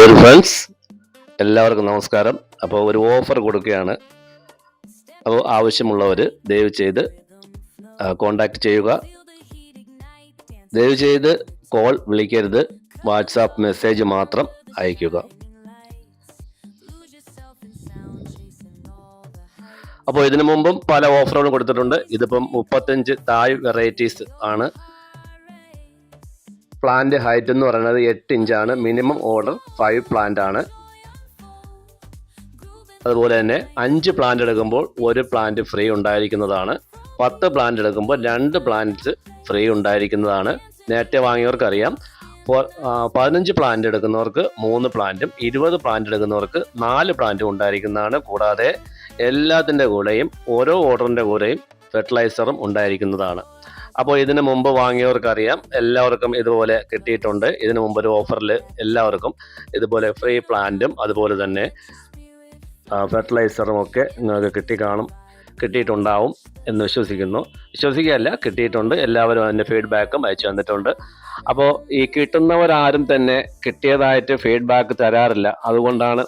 Dear friends എല്ലാവർക്കും നമസ്കാരം. അപ്പോൾ ഒരു ഓഫർ കൊടുക്കുകയാണ്. അപ്പോൾ ആവശ്യമുള്ളവർ ദയവ് ചെയ്ത് കോണ്ടാക്ട് ചെയ്യുക. ദയവ് ചെയ്ത് കോൾ വിളിക്കരുത്. വാട്സാപ്പ് മെസ്സേജ് മാത്രം അയയ്ക്കുക. അപ്പോൾ ഇതിനു മുമ്പും പല ഓഫറുകളും കൊടുത്തിട്ടുണ്ട്. ഇതിപ്പം മുപ്പത്തഞ്ച് തായ് വെറൈറ്റീസ് ആണ് പ്ലാന്റ് ഹൈറ്റ് എന്ന് പറയുന്നത് എട്ട് ഇഞ്ചാണ് മിനിമം ഓർഡർ ഫൈവ് പ്ലാന്റ് ആണ്. അതുപോലെ തന്നെ അഞ്ച് പ്ലാന്റ് എടുക്കുമ്പോൾ ഒരു പ്ലാന്റ് ഫ്രീ ഉണ്ടായിരിക്കുന്നതാണ്. പത്ത് പ്ലാന്റ് എടുക്കുമ്പോൾ രണ്ട് പ്ലാന്റ്സ് ഫ്രീ ഉണ്ടായിരിക്കുന്നതാണ്. നേരത്തെ വാങ്ങിയവർക്കറിയാം. പതിനഞ്ച് പ്ലാന്റ് എടുക്കുന്നവർക്ക് മൂന്ന് പ്ലാന്റും ഇരുപത് പ്ലാന്റ് എടുക്കുന്നവർക്ക് നാല് പ്ലാന്റും ഉണ്ടായിരിക്കുന്നതാണ്. കൂടാതെ എല്ലാത്തിന്റെ കൂടെയും ഓരോ ഓർഡറിന്റെ കൂടെയും ഫെർട്ടിലൈസറും ഉണ്ടായിരിക്കുന്നതാണ്. അപ്പോൾ ഇതിന് മുമ്പ് വാങ്ങിയവർക്കറിയാം. എല്ലാവർക്കും ഇതുപോലെ കിട്ടിയിട്ടുണ്ട്. ഇതിന് മുമ്പ് ഒരു ഓഫറിൽ എല്ലാവർക്കും ഇതുപോലെ ഫ്രീ പ്ലാന്റും അതുപോലെ തന്നെ ഫെർട്ടിലൈസറും ഒക്കെ നിങ്ങൾക്ക് കിട്ടിക്കാണും കിട്ടിയിട്ടുണ്ടാവും എന്ന് വിശ്വസിക്കുന്നു. വിശ്വസിക്കുകയല്ല കിട്ടിയിട്ടുണ്ട്. എല്ലാവരും അതിന്റെ ഫീഡ്ബാക്കും അയച്ചു തന്നിട്ടുണ്ട്. അപ്പോൾ ഈ കിട്ടുന്നവരാരും തന്നെ കിട്ടിയതായിട്ട് ഫീഡ്ബാക്ക് തരാറില്ല. അതുകൊണ്ടാണ്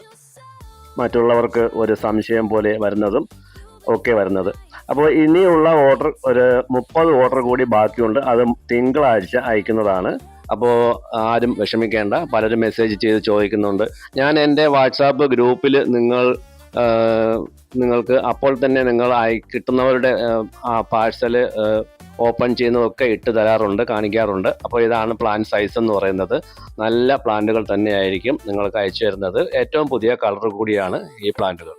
മറ്റുള്ളവർക്ക് ഒരു സംശയം പോലെ വരുന്നതും ഒക്കെ വരുന്നത്. അപ്പോൾ ഇനിയുള്ള ഓർഡർ ഒരു മുപ്പത് ഓർഡർ കൂടി ബാക്കിയുണ്ട്. അത് തിങ്കളാഴ്ച അയക്കുന്നതാണ്. അപ്പോൾ ആരും വിഷമിക്കേണ്ട. പലരും മെസ്സേജ് ചെയ്ത് ചോദിക്കുന്നുണ്ട്. ഞാൻ എന്റെ വാട്സാപ്പ് ഗ്രൂപ്പിൽ നിങ്ങൾ നിങ്ങൾക്ക് അപ്പോൾ തന്നെ നിങ്ങൾ അയ കിട്ടുന്നവരുടെ ആ പാഴ്സൽ ഓപ്പൺ ചെയ്യുന്നതൊക്കെ ഇട്ട് തരാറുണ്ട് കാണിക്കാറുണ്ട്. അപ്പോൾ ഇതാണ് പ്ലാൻ സൈസ് എന്ന് പറയുന്നത്. നല്ല പ്ലാന്റുകൾ തന്നെയായിരിക്കും നിങ്ങൾക്ക് അയച്ചു തരുന്നത്. ഏറ്റവും പുതിയ കളർ കൂടിയാണ് ഈ പ്ലാന്റുകൾ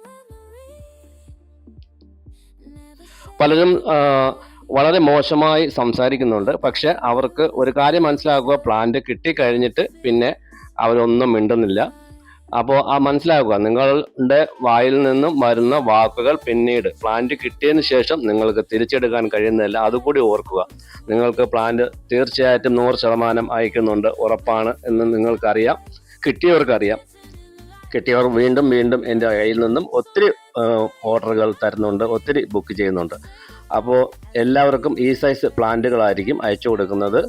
പലരും വളരെ മോശമായി സംസാരിക്കുന്നുണ്ട്. പക്ഷെ അവർക്ക് ഒരു കാര്യം മനസ്സിലാക്കുക പ്ലാന്റ് കിട്ടിക്കഴിഞ്ഞിട്ട് പിന്നെ അവരൊന്നും മിണ്ടുന്നില്ല. അപ്പോൾ ആ മനസ്സിലാക്കുക നിങ്ങളുടെ വായിൽ നിന്നും വരുന്ന വാക്കുകൾ പിന്നീട് പ്ലാന്റ് കിട്ടിയതിന് ശേഷം നിങ്ങൾക്ക് തിരിച്ചെടുക്കാൻ കഴിയുന്നില്ല അതുകൂടി ഓർക്കുക നിങ്ങൾക്ക് പ്ലാന്റ് തീർച്ചയായിട്ടും നൂറ് ശതമാനം അയക്കുന്നുണ്ട് ഉറപ്പാണ് എന്ന് നിങ്ങൾക്കറിയാം കിട്ടിയവർക്കറിയാം. കിട്ടിയവർ വീണ്ടും വീണ്ടും എന്റെ കയ്യിൽ നിന്നും ഒത്തിരി ഓർഡറുകൾ തരുന്നുണ്ട് ഒത്തിരി ബുക്ക് ചെയ്യുന്നുണ്ട്. അപ്പോൾ എല്ലാവർക്കും ഈ സൈസ് പ്ലാന്റുകളായിരിക്കും അയച്ചു കൊടുക്കുന്നത്.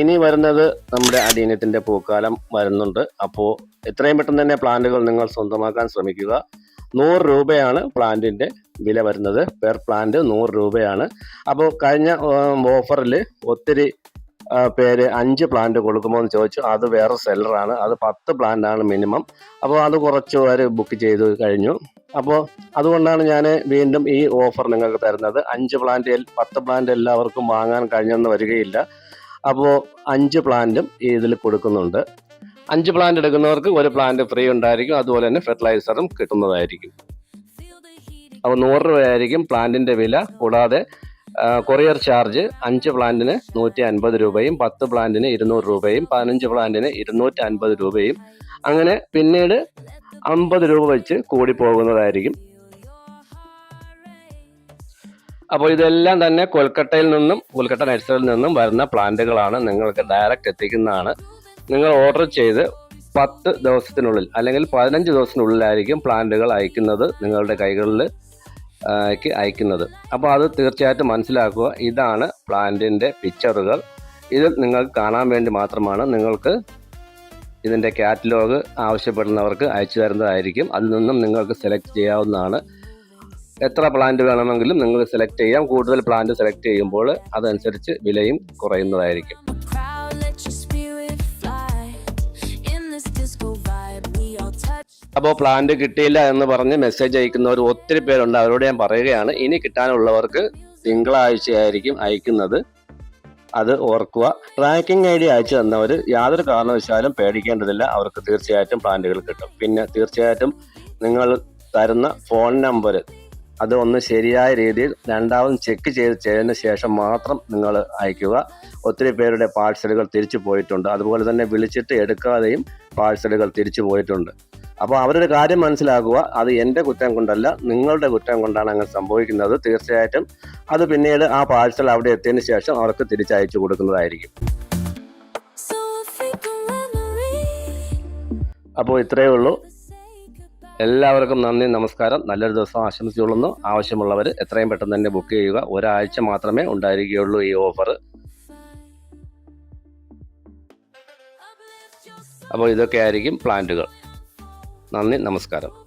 ഇനി വരുന്നത് നമ്മുടെ അടീനത്തിന്റെ പൂക്കാലം വരുന്നുണ്ട്. അപ്പോൾ എത്രയും പെട്ടെന്ന് തന്നെ പ്ലാന്റുകൾ നിങ്ങൾ സ്വന്തമാക്കാൻ ശ്രമിക്കുക. നൂറ് രൂപയാണ് പ്ലാന്റിന്റെ വില വരുന്നത്. പെർ പ്ലാന്റ് നൂറ് രൂപയാണ്. അപ്പോൾ കഴിഞ്ഞ ഓഫറിൽ ഒത്തിരി പേര് അഞ്ച് പ്ലാന്റ് കൊടുക്കുമോ എന്ന് ചോദിച്ചു. അത് വേറെ സെല്ലറാണ് അത് പത്ത് പ്ലാന്റ് ആണ് മിനിമം അപ്പോൾ അത് കുറച്ച് പേര് ബുക്ക് ചെയ്ത് കഴിഞ്ഞു. അപ്പോൾ അതുകൊണ്ടാണ് ഞാൻ വീണ്ടും ഈ ഓഫർ നിങ്ങൾക്ക് തരുന്നത്. അഞ്ച് പ്ലാന്റ് പത്ത് പ്ലാന്റ് എല്ലാവർക്കും വാങ്ങാൻ കഴിഞ്ഞെന്ന് വരികയില്ല. അപ്പോൾ അഞ്ച് പ്ലാന്റും ഇതിൽ കൊടുക്കുന്നുണ്ട്. അഞ്ച് പ്ലാന്റ് എടുക്കുന്നവർക്ക് ഒരു പ്ലാന്റ് ഫ്രീ ഉണ്ടായിരിക്കും. അതുപോലെ തന്നെ ഫെർട്ടിലൈസറും കിട്ടുന്നതായിരിക്കും. അപ്പോൾ നൂറ് രൂപയായിരിക്കും പ്ലാന്റിന്റെ വില. കൂടാതെ കൊറിയർ ചാർജ് അഞ്ച് പ്ലാന്റിന് നൂറ്റി അൻപത് രൂപയും പത്ത് പ്ലാന്റിന് ഇരുന്നൂറ് രൂപയും പതിനഞ്ച് പ്ലാന്റിന് ഇരുന്നൂറ്റി അൻപത് രൂപയും. അങ്ങനെ പിന്നീട് അമ്പത് രൂപ വെച്ച് കൂടി പോകുന്നതായിരിക്കും. അപ്പോൾ ഇതെല്ലാം തന്നെ കൊൽക്കട്ടയിൽ നിന്നും കൊൽക്കട്ട നഴ്സറിയിൽ നിന്നും വരുന്ന പ്ലാന്റുകളാണ് നിങ്ങൾക്ക് ഡയറക്റ്റ് എത്തിക്കുന്നതാണ്. നിങ്ങൾ ഓർഡർ ചെയ്ത് പത്ത് ദിവസത്തിനുള്ളിൽ അല്ലെങ്കിൽ പതിനഞ്ച് ദിവസത്തിനുള്ളിലായിരിക്കും പ്ലാന്റുകൾ അയക്കുന്നത് നിങ്ങളുടെ കൈകളിൽ. ക്ക് അയക്കുന്നത്. അപ്പോൾ അത് തീർച്ചയായിട്ടും മനസ്സിലാക്കുക. ഇതാണ് പ്ലാന്റിന്റെ പിക്ചറുകൾ. ഇത് നിങ്ങൾക്ക് കാണാൻ വേണ്ടി മാത്രമാണ് നിങ്ങൾക്ക് ഇതിന്റെ കാറ്റലോഗ് ആവശ്യപ്പെടുന്നവർക്ക് അയച്ചു തരുന്നതായിരിക്കും. അതിൽ നിന്നും നിങ്ങൾക്ക് സെലക്ട് ചെയ്യാവുന്നതാണ്. എത്ര പ്ലാന്റ് വേണമെങ്കിലും നിങ്ങൾ സെലക്ട് ചെയ്യാം. കൂടുതൽ പ്ലാന്റ് സെലക്ട് ചെയ്യുമ്പോൾ അതനുസരിച്ച് വിലയും കുറയുന്നതായിരിക്കും. അപ്പോൾ പ്ലാന്റ് കിട്ടിയില്ല എന്ന് പറഞ്ഞ് മെസ്സേജ് അയക്കുന്നവർ ഒത്തിരി പേരുണ്ട്. അവരോട് ഞാൻ പറയുകയാണ്. ഇനി കിട്ടാനുള്ളവർക്ക് തിങ്കളാഴ്ചയായിരിക്കും അയക്കുന്നത്. അത് ഓർക്കുക. ട്രാക്കിംഗ് ഐ ഡി അയച്ചു തന്നവർ യാതൊരു കാരണവശാലും പേടിക്കേണ്ടതില്ല. അവർക്ക് തീർച്ചയായിട്ടും പ്ലാന്റുകൾ കിട്ടും. പിന്നെ തീർച്ചയായിട്ടും നിങ്ങൾ തരുന്ന ഫോൺ നമ്പർ അത് ഒന്ന് ശരിയായ രീതിയിൽ രണ്ടാമതും ചെക്ക് ചെയ്ത് ചെയ്തതിന് ശേഷം മാത്രം നിങ്ങൾ അയക്കുക. ഒത്തിരി പേരുടെ പാഴ്സലുകൾ തിരിച്ചു പോയിട്ടുണ്ട്. അതുപോലെ തന്നെ വിളിച്ചിട്ട് എടുക്കാതെയും പാഴ്സലുകൾ തിരിച്ചു പോയിട്ടുണ്ട്. അപ്പോൾ അവരൊരു കാര്യം മനസ്സിലാക്കുക അത് എന്റെ കുറ്റം കൊണ്ടല്ല നിങ്ങളുടെ കുറ്റം കൊണ്ടാണ് അങ്ങനെ സംഭവിക്കുന്നത്. തീർച്ചയായിട്ടും അത് പിന്നീട് ആ പാഴ്സൽ അവിടെ എത്തിയതിന് ശേഷം അവർക്ക് തിരിച്ചയച്ചു കൊടുക്കുന്നതായിരിക്കും. അപ്പോൾ ഇത്രയേ ഉള്ളൂ. എല്ലാവർക്കും നന്ദി നമസ്കാരം. നല്ലൊരു ദിവസം ആശംസിച്ചുകൊള്ളുന്നു. ആവശ്യമുള്ളവർ എത്രയും പെട്ടെന്ന് തന്നെ ബുക്ക് ചെയ്യുക. ഒരാഴ്ച മാത്രമേ ഉണ്ടായിരിക്കുകയുള്ളൂ ഈ ഓഫർ അപ്പോൾ ഇതൊക്കെ ആയിരിക്കും പ്ലാന്റുകൾ നന്ദി നമസ്കാരം. Stories